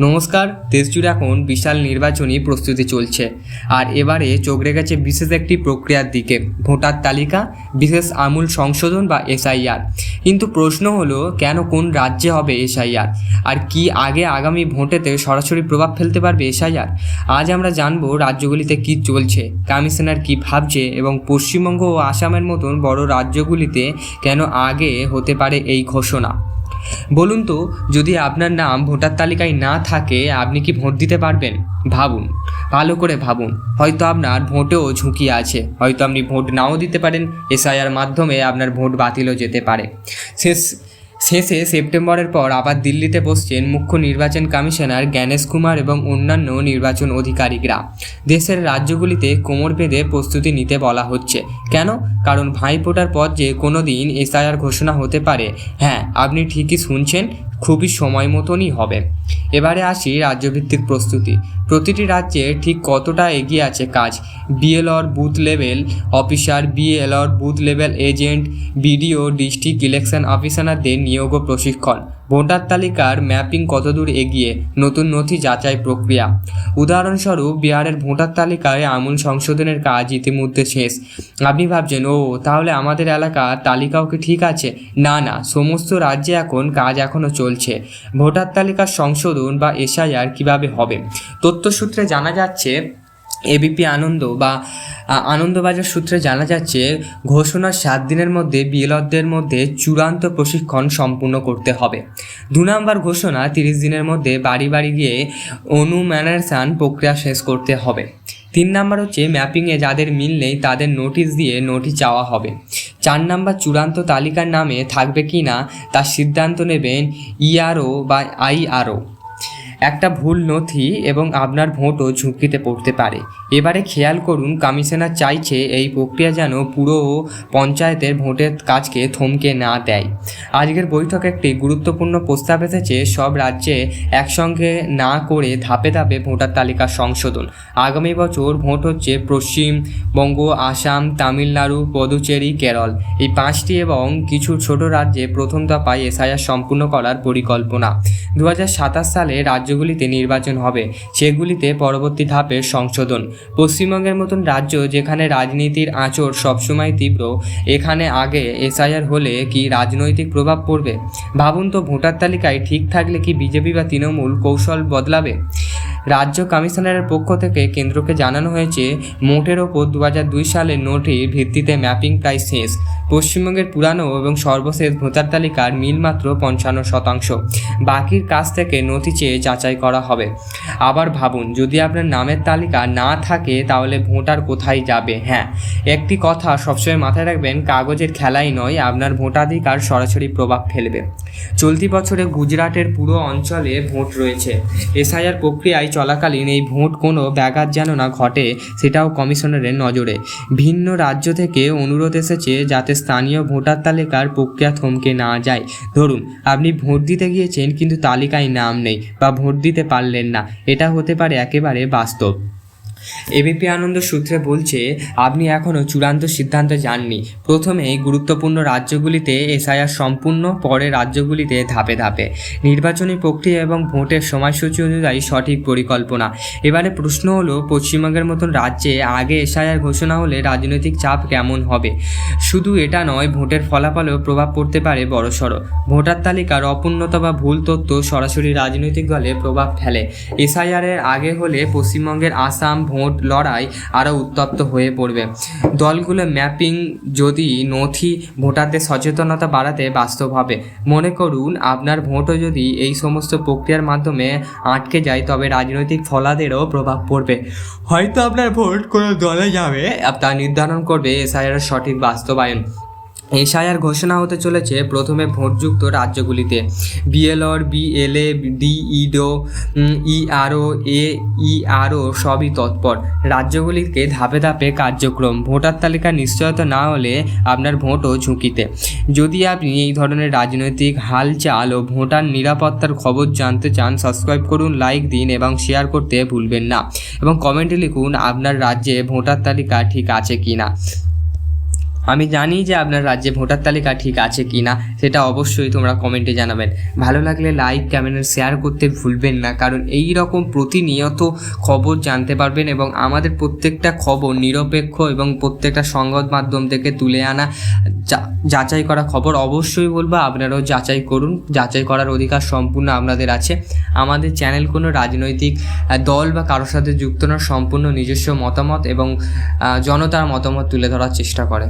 নমস্কার, দেশজুড়ে এখন বিশাল নির্বাচনী প্রস্তুতি চলছে। আর এবারে চোখ রেখেছে বিশেষ একটি প্রক্রিয়ার দিকে। ভোটার তালিকা, বিশেষ আমূল সংশোধন বা এসআইআর। কিন্তু প্রশ্ন হলো, কেন কোন রাজ্যে হবে এসআইআর? আর কি আগে আগামী ভোটেতে সরাসরি প্রভাব ফেলতে পারবে এসআইআর? আজ আমরা জানব রাজ্যগুলিতে কি চলছে, কমিশনার কি ভাবছে এবং পশ্চিমবঙ্গ ও আসামের মতন বড় রাজ্যগুলিতে কেন আগে হতে পারে এই ঘোষণা। বলুন তো, যদি আপনার নাম ভোটার তালিকায় না থাকে, আপনি কি ভোট দিতে পারবেন? ভাবুন। ভালো করে ভাবুন। হয়তো আপনার ভোটেও ঝুঁকি আছে। হয়তো আপনি ভোট নাও দিতে পারেন, এসআইআর মাধ্যমে আপনার ভোট বাতিলও যেতে পারে। শেষ শেষে সেপ্টেম্বরের পর আবার দিল্লিতে বসছেন মুখ্য নির্বাচন কমিশনার জ্ঞানেশ কুমার এবং অন্যান্য নির্বাচন অধিকারিকরা। দেশের রাজ্যগুলিতে কোমর বেঁধে প্রস্তুতি নিতে বলা হচ্ছে। কেন? কারণ ভাইফোঁটার পর যে কোনো দিন এসআইআর ঘোষণা হতে পারে। হ্যাঁ আপনি ঠিকই শুনছেন। খুবই সময় মতনই হবে। এবারে আসি রাজ্যভিত্তিক প্রস্তুতি। প্রতিটি রাজ্যে ঠিক কতটা এগিয়ে আছে কাজ? BLO booth level officer BLO booth level agent, BDO, district election অফিসারদের নিয়োগ ও প্রশিক্ষণ। ভোটার তালিকার ম্যাপিং কতদূর এগিয়ে নতুন নথি যাচাই প্রক্রিয়া? উদাহরণস্বরূপ, বিহারের ভোটার তালিকায় আমূল সংশোধনের কাজ ইতিমধ্যে শেষ। আপনি ভাবছেন, ও, তাহলে আমাদের এলাকার তালিকাও কি ঠিক আছে? না না, সমস্ত রাজ্যে এখন কাজ এখনও চলছে। ভোটার তালিকার সংশোধন বা এসআইআর কীভাবে হবে? তথ্যসূত্রে জানা যাচ্ছে এবিপি আনন্দ বা আনন্দবাজার সূত্রে জানা যাচ্ছে, ঘোষণার সাত দিনের মধ্যে বিএলরদের মধ্যে চূড়ান্ত প্রশিক্ষণ সম্পূর্ণ করতে হবে। দু নম্বর ঘোষণা, তিরিশ দিনের মধ্যে বাড়ি বাড়ি গিয়ে অনুম্যানেশন প্রক্রিয়া শেষ করতে হবে। তিন নাম্বার হচ্ছে ম্যাপিংয়ে যাদের মিল নেই তাদের নোটিশ দিয়ে নোটিশ চাওয়া হবে। চার নাম্বার চূড়ান্ত তালিকার নামে থাকবে কি না তার সিদ্ধান্ত নেবেন ইআরও বা আইআরও। একটা ভুল নথি এবং আপনার ভোটও ঝুঁকিতে পড়তে পারে। এবারে খেয়াল করুন, কমিশনার চাইছে এই প্রক্রিয়া যেন পুরো পঞ্চায়েতের ভোটের কাজকে থমকে না দেয়। আজকের বৈঠকে একটি গুরুত্বপূর্ণ প্রস্তাব এসেছে, সব রাজ্যে একসঙ্গে না করে ধাপে ধাপে ভোটার তালিকা সংশোধন। আগামী বছর ভোট হচ্ছে পশ্চিমবঙ্গ আসাম, তামিলনাড়ু, পদুচেরি, কেরল। এই পাঁচটি এবং কিছু ছোট রাজ্যে প্রথম দফায় এসআইআর সম্পূর্ণ করার পরিকল্পনা। দু হাজার সাতাশ সালে রাজ্যগুলিতে নির্বাচন হবে, সেগুলিতে পরবর্তী ধাপের সংশোধন। পশ্চিমবঙ্গের মতন রাজ্য যেখানে রাজনীতির আঁচড় সবসময় তীব্র, এখানে আগে এসআইআর হলে কি রাজনৈতিক প্রভাব পড়বে? ভাবুন তো, ভোটার তালিকায় ঠিক থাকলে কি বিজেপি বা তৃণমূল কৌশল বদলাবে? রাজ্য কমিশনারের পক্ষ থেকে কেন্দ্রকে জানানো হয়েছে, মোটের ওপর দু সালের নোটের ভিত্তিতে ম্যাপিং প্রায় শেষ। পশ্চিমবঙ্গের পুরানো এবং সর্বশেষ ভোটার তালিকার মিল মাত্র পঞ্চান্ন শতাংশ। বাকির কাছ থেকে নথি চেয়ে যাচাই করা হবে। আবার ভাবুন, যদি আপনার নামের তালিকা না থাকে, তাহলে ভোটার কোথায় যাবে? হ্যাঁ একটি কথা সবসময় মাথায় রাখবেন, কাগজের খেলাই নয়, আপনার ভোটাধিকার সরাসরি প্রভাব ফেলবে। চলতি বছরে গুজরাটের পুরো অঞ্চলে ভোট রয়েছে। এসআইআর প্রক্রিয়ায় চলাকালীন এই ভোট কোনো ব্যাঘাত যেন না ঘটে, সেটাও কমিশনারের নজরে। ভিন্ন রাজ্য থেকে অনুরোধ এসেছে যাতে স্থানীয় ভোটার তালিকার প্রক্রিয়া থমকে না যায়। ধরুন, আপনি ভোট দিতে গিয়েছেন কিন্তু তালিকায় নাম নেই বা ভোট দিতে পারলেন না। এটা হতে পারে একেবারে বাস্তব। এবিপি আনন্দ সূত্রে বলছে, আপনি এখনও চূড়ান্ত সিদ্ধান্তে যাননি প্রথমে গুরুত্বপূর্ণ রাজ্যগুলিতে এসআইআর সম্পূর্ণ, পরে রাজ্যগুলিতে ধাপে ধাপে। নির্বাচনী প্রক্রিয়া এবং ভোটের সময়সূচি অনুযায়ী সঠিক পরিকল্পনা। এবারে প্রশ্ন হলো, পশ্চিমবঙ্গের মতন রাজ্যে আগে এসআইআর ঘোষণা হলে রাজনৈতিক চাপ কেমন হবে? শুধু এটা নয়, ভোটের ফলাফলেও প্রভাব পড়তে পারে বড়সড়। ভোটার তালিকার অপূর্ণতা বা ভুল তথ্য সরাসরি রাজনৈতিক দলে প্রভাব ফেলে। এসআইআর এর আগে হলে পশ্চিমবঙ্গের আসাম ভোট লড়াই আরও উত্তপ্ত হয়ে পড়বে। দলগুলো ম্যাপিং যদি নথি ভোটারদের সচেতনতা বাড়াতে বাস্তব হবে। মনে করুন, আপনার ভোটও যদি এই সমস্ত প্রক্রিয়ার মাধ্যমে আটকে যায়, তবে রাজনৈতিক ফলাদেরও প্রভাব পড়বে। হয়তো আপনার ভোট কোনো দলে যাবে, তা নির্ধারণ করবে এসআইআর সঠিক বাস্তবায়ন। এসআইআর ঘোষণা হতে চলেছে প্রথমে ভোটযুক্ত রাজ্যগুলিতে। বিএলআর বিএলএ, ডিইডো, ইআরও এ ইআরও সবই তৎপর। রাজ্যগুলিকে ধাপে ধাপে কার্যক্রম। ভোটার তালিকা নিশ্চয়তা না হলে আপনার ভোটও ঝুঁকিতে। যদি আপনি এই ধরনের রাজনৈতিক হালচাল ও ভোটার নিরাপত্তার খবর জানতে চান, সাবস্ক্রাইব করুন, লাইক দিন এবং শেয়ার করতে ভুলবেন না। এবং কমেন্টে লিখুন, আপনার রাজ্যে ভোটার তালিকা ঠিক আছে কি না আমি জানি যে আপনার রাজ্যে ভোটার তালিকা ঠিক আছে কি না সেটা অবশ্যই তোমরা কমেন্টে জানাবেন। ভালো লাগলে লাইক কমেন্ট শেয়ার করতে ভুলবেন না, কারণ এই রকম প্রতিনিয়ত খবর জানতে পারবেন এবং আমাদের প্রত্যেকটা খবর নিরপেক্ষ এবং প্রত্যেকটা সংবাদ মাধ্যম থেকে তুলে আনা যাচাই করা খবর অবশ্যই বলব, আপনারাও যাচাই করুন। যাচাই করার অধিকার সম্পূর্ণ আপনাদের আছে। আমাদের চ্যানেল কোনো রাজনৈতিক দল বা কারোর সাথে যুক্ত না সম্পূর্ণ নিজস্ব মতামত এবং জনতার মতামত তুলে ধরার চেষ্টা করে।